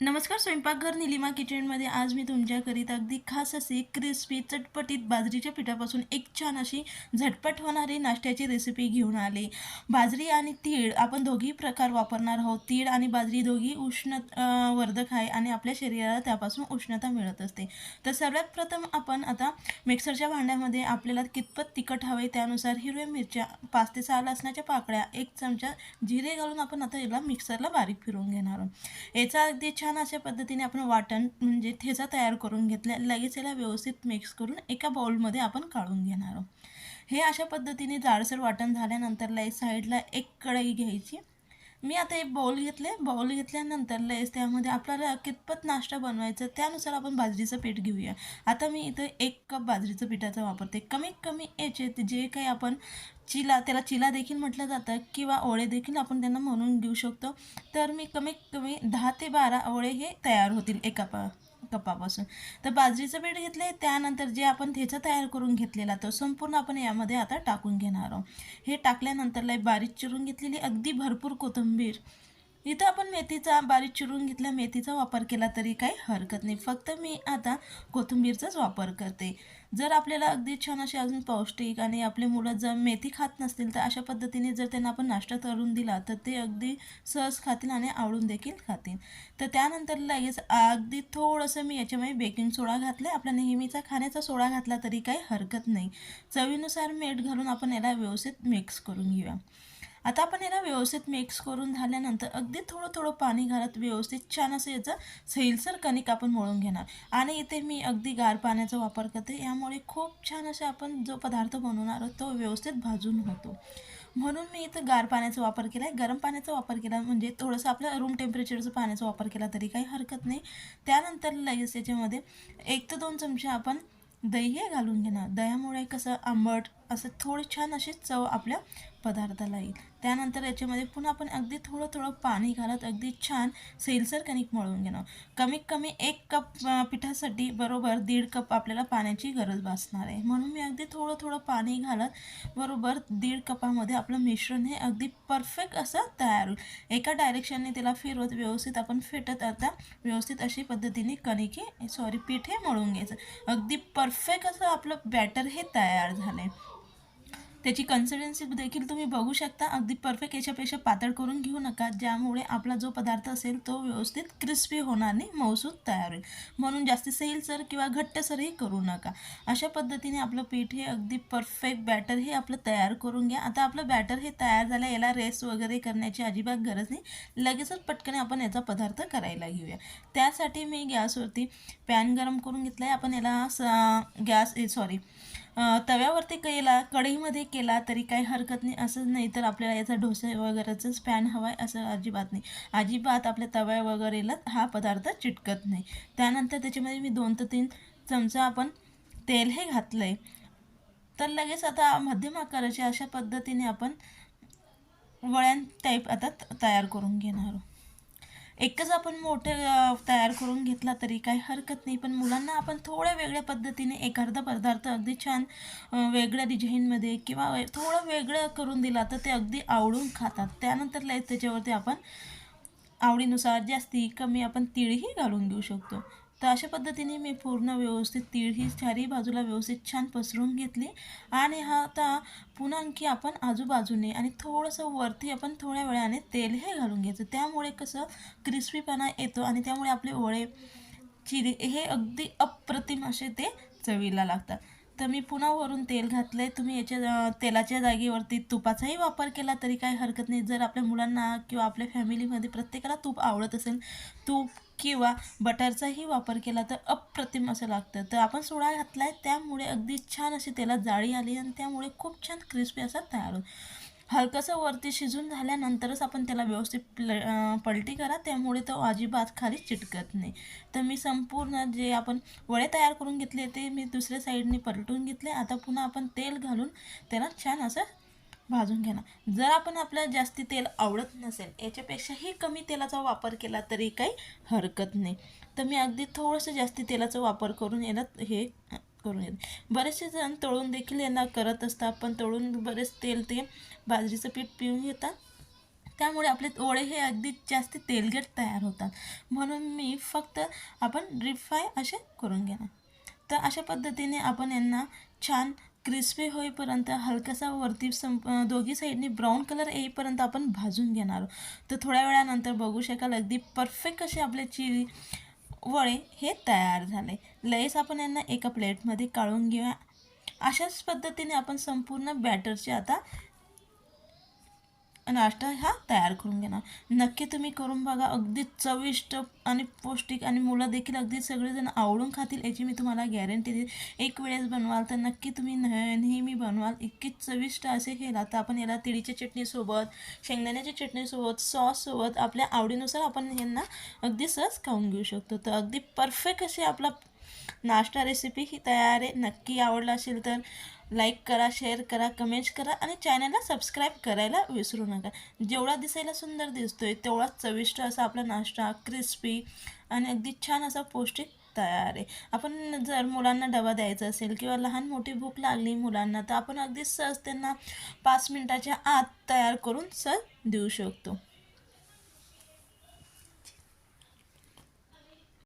नमस्कार स्वयंपाकघर निलिमा किचनमध्ये आज मी तुमच्याकरिता अगदी खास असे क्रिस्पी चटपटीत बाजरीच्या पिठापासून एक छान अशी झटपट होणारी नाश्त्याची रेसिपी घेऊन आले. बाजरी आणि तीळ आपण दोघी प्रकार वापरणार आहोत. तीळ आणि बाजरी दोघी उष्ण वर्धक आहे आणि आपल्या शरीराला त्यापासून उष्णता मिळत असते. तर सर्वात प्रथम आपण आता मिक्सरच्या भांड्यामध्ये आपल्याला कितपत तिखट हवे त्यानुसार हिरव्या मिरच्या पाच ते सहा लसणाच्या पाकळ्या एक चमचा जिरे घालून आपण आता याला मिक्सरला बारीक फिरवून घेणार आहोत. याचा अगदी छान अशा पद्धतीने आपण वाटण म्हणजे ठेचा तयार करून घेतला लगेच याला व्यवस्थित मिक्स करून एका बाउलमध्ये आपण काढून घेणार आहोत. हे अशा पद्धतीने जाडसर वाटण झाल्यानंतर लय साईडला एक कढई घ्यायची. मी आता एक बाउल घेतले. बाउल घेतल्यानंतर लयच त्यामध्ये आपल्याला कितपत नाश्ता बनवायचा त्यानुसार आपण बाजरीचं पीठ घेऊया. आता मी इथं एक कप बाजरीचं पिठाचा वापरते कमीत कमी याचे जे काही आपण चिला त्याला चिला देखील म्हटलं जातं किंवा ओळे देखील आपण त्यांना म्हणून घेऊ शकतो. तर मी कमीत कमी दहा ते बारा ओळे हे तयार होतील एका पा कपापासून तर बाजरीचं पीठ घेतले त्यानंतर जे आपण ठेचा तयार करून घेतलेला तो संपूर्ण आपण यामध्ये आता टाकून घेणार आहोत. हे टाकल्यानंतर लय बारीक चिरून घेतलेली अगदी भरपूर कोथिंबीर इथं आपण मेथीचा बारीक चिरून घेतल्या मेथीचा वापर केला तरी काही हरकत नाही. फक्त मी आता कोथिंबीरचाच वापर करते. जर आपल्याला अगदी छान असे अजून पौष्टिक आणि आपले मुलं जर मेथी खात नसतील तर अशा पद्धतीने जर त्यांना आपण नाश्ता करून दिला तर ते अगदी सहज खातील आणि आवडून देखील खातील. तर त्यानंतर लगेच अगदी थोडंसं मी याच्यामध्ये बेकिंग सोडा घातला आपला नेहमीचा खाण्याचा सोडा घातला तरी काही हरकत नाही. चवीनुसार मीठ घालून आपण याला व्यवस्थित मिक्स करून घेऊया. आता आपण याला व्यवस्थित मिक्स करून झाल्यानंतर अगदी थोडं थोडं पाणी घालत व्यवस्थित छान असं याचं सैलसर कणिक आपण मळून घेणार. आणि इथे मी अगदी गार पाण्याचा वापर करते. यामुळे खूप छान असे आपण जो पदार्थ बनवणार आहोत तो व्यवस्थित भाजून होतो. म्हणून मी इथं गार पाण्याचा वापर केला आहे गरम पाण्याचा वापर केला म्हणजे थोडंसं आपल्या रूम टेम्परेचरचं पाण्याचा वापर केला तरी काही हरकत नाही. त्यानंतर लगेच त्याच्यामध्ये एक ते दोन चमचे आपण दही हे घालून घेणार. दह्यामुळे कसं आंबट असं थोडी छान अशी चव आपल्या पदार्थाला येईल. त्यानंतर याच्यामध्ये पुन्हा आपण अगदी थोडं थोडं पाणी घालत अगदी छान सैलसर कणिक मळून घेणार. कमीत कमी एक कप पिठासाठी बरोबर दीड कप आपल्याला पाण्याची गरज भासणार आहे. म्हणून मी अगदी थोडं थोडं पाणी घालत बरोबर दीड कपामध्ये आपलं मिश्रण हे अगदी परफेक्ट असं तयार होईल. एका डायरेक्शनने त्याला फिरवत व्यवस्थित आपण फेटत आता व्यवस्थित अशी पद्धतीने कणिक हे सॉरी पीठ हे मळून घ्यायचं. अगदी परफेक्ट असं आपलं बॅटर हे तयार झालं आहे त्याची कन्सिस्टन्सी देखील तुम्ही बघू शकता. अगदी परफेक्ट याच्यापेक्षा पातळ करून घेऊ नका. ज्यामुळे आपला जो पदार्थ असेल तो व्यवस्थित क्रिस्पी होणार नाही मऊसूद तयार होईल. म्हणून जास्त सैलसर किंवा घट्टसरही करू नका. अशा पद्धतीने आपलं पीठ हे अगदी परफेक्ट बॅटर हे आपलं तयार करून घ्या. आता आपलं बॅटर हे तयार झालं याला रेस्ट वगैरे करण्याची अजिबात गरज नाही. लगेचच पटकन आपण याचा पदार्थ करायला घेऊया. त्यासाठी मी गॅसवरती पॅन गरम करून घेतला आहे आपण याला स गॅस सॉरी तव्यावरती केला कढईमध्ये केला तरी काही हरकत नाही असंच नाही तर आपल्याला याचा डोसा वगैरेचाच पॅन हवा आहे असं अजिबात नाही. अजिबात आपल्या तव्या वगैरेला हा पदार्थ चिटकत नाही. त्यानंतर त्याच्यामध्ये मी दोन ते तीन चमचा आपण तेल हे घातलं आहे तर लगेच आता मध्यम आकाराच्या अशा पद्धतीने आपण वळ्यां टाईप आता तयार करून घेणार आहोत. एकच आपण मोठे तयार करून घेतला तरी काही हरकत नाही. पण मुलांना आपण थोड्या वेगळ्या पद्धतीने एखादा पदार्थ अगदी छान वेगळ्या डिझाईनमध्ये किंवा थोडं वेगळं करून दिला तर ते अगदी आवडून खातात. त्यानंतर त्याच्यावरती आपण आवडीनुसार जास्ती कमी आपण तीळही घालून घेऊ शकतो. तर अशा पद्धतीने मी पूर्ण व्यवस्थित तीळ ही चारही बाजूला व्यवस्थित छान पसरून घेतली. आणि हा आता पुन्हा आणखी आपण आजूबाजूने आणि थोडंसं वरती आपण थोड्या वेळाने तेल हे घालून घ्यायचं. त्यामुळे कसं क्रिस्पीपणा येतो आणि त्यामुळे आपले ओळे चिरे हे अगदी अप्रतिम असे ते चवीला लागतात. तर मी पुन्हा वरून तेल घातलं आहे तुम्ही याच्या तेलाच्या जागेवरती तुपाचाही वापर केला तरी काही हरकत नाही. जर आपल्या मुलांना किंवा आपल्या फॅमिलीमध्ये प्रत्येकाला तूप आवडत असेल तूप किंवा बटरचाही वापर केला तर अप्रतिम असं लागतं. तर आपण सोडा घातला आहे त्यामुळे अगदी छान अशी तेलात जाळी आली आणि त्यामुळे खूप छान क्रिस्पी असा तयार होतो हलकंसं वरती शिजून झाल्यानंतरच आपण त्याला व्यवस्थित प्ल पलटी करा. त्यामुळे तो अजिबात खाली चिटकत नाही. तर मी संपूर्ण जे आपण वडे तयार करून घेतले ते मी दुसऱ्या साईडने पलटून घेतले. आता पुन्हा आपण तेल घालून त्याला छान असं भाजून घेणार. जर आपण आपल्याला जास्ती तेल आवडत नसेल याच्यापेक्षाही कमी तेलाचा वापर केला तरी काही हरकत नाही. तर मी अगदी थोडंसं जास्ती तेलाचा वापर करून याला हे करून येते बरेचसे जण तळून देखील यांना करत असतात पण तळून बरेच तेल ते बाजरीचं पीठ पिऊन घेतात. त्यामुळे आपले ओळे हे अगदी जास्त तेलगट तयार होतात. म्हणून मी फक्त आपण डीप फ्राय असे करून घेणार. तर अशा पद्धतीने आपण यांना छान क्रिस्पी होईपर्यंत हलकासा वरती संप दोघी साईडनी ब्राऊन कलर येईपर्यंत आपण भाजून घेणार आहोत. तर थोड्या वेळानंतर बघू शकाल अगदी परफेक्ट असे आपले चिली वडे हे तयार झाले. लयच आपण यांना एका प्लेटमध्ये काढून घेऊया. अशाच पद्धतीने आपण संपूर्ण बॅटरचे आता नाश्ता हा तयार करून घेणार. नक्की तुम्ही करून बघा. अगदी चविष्ट आणि पौष्टिक आणि मुलं देखील अगदी सगळेजण आवडून खातील याची मी तुम्हाला गॅरंटी देईल एक वेळेस बनवाल तर नक्की तुम्ही न- नेहमी बनवाल. इतकी चविष्ट असे केला तर आपण याला तिळीच्या चटणीसोबत शेंगदाण्याच्या चटणीसोबत सॉससोबत आपल्या आवडीनुसार आपण यांना अगदी सहज खाऊन घेऊ शकतो. तर अगदी परफेक्ट असे आपला नाश्ता रेसिपी ही तयार आहे. नक्की आवडला असेल तर लाईक करा शेअर करा कमेंट्स करा आणि चॅनलला सबस्क्राईब करायला विसरू नका. जेवढा दिसायला सुंदर दिसतोय तेवढाच चविष्ट असा आपला नाश्ता क्रिस्पी आणि अगदी छान असा पौष्टिक तयार आहे. आपण जर मुलांना डबा द्यायचा असेल किंवा लहान मोठी भूक लागली मुलांना तर आपण अगदी सहज त्यांना पाच मिनटाच्या आत तयार करून सहज देऊ शकतो.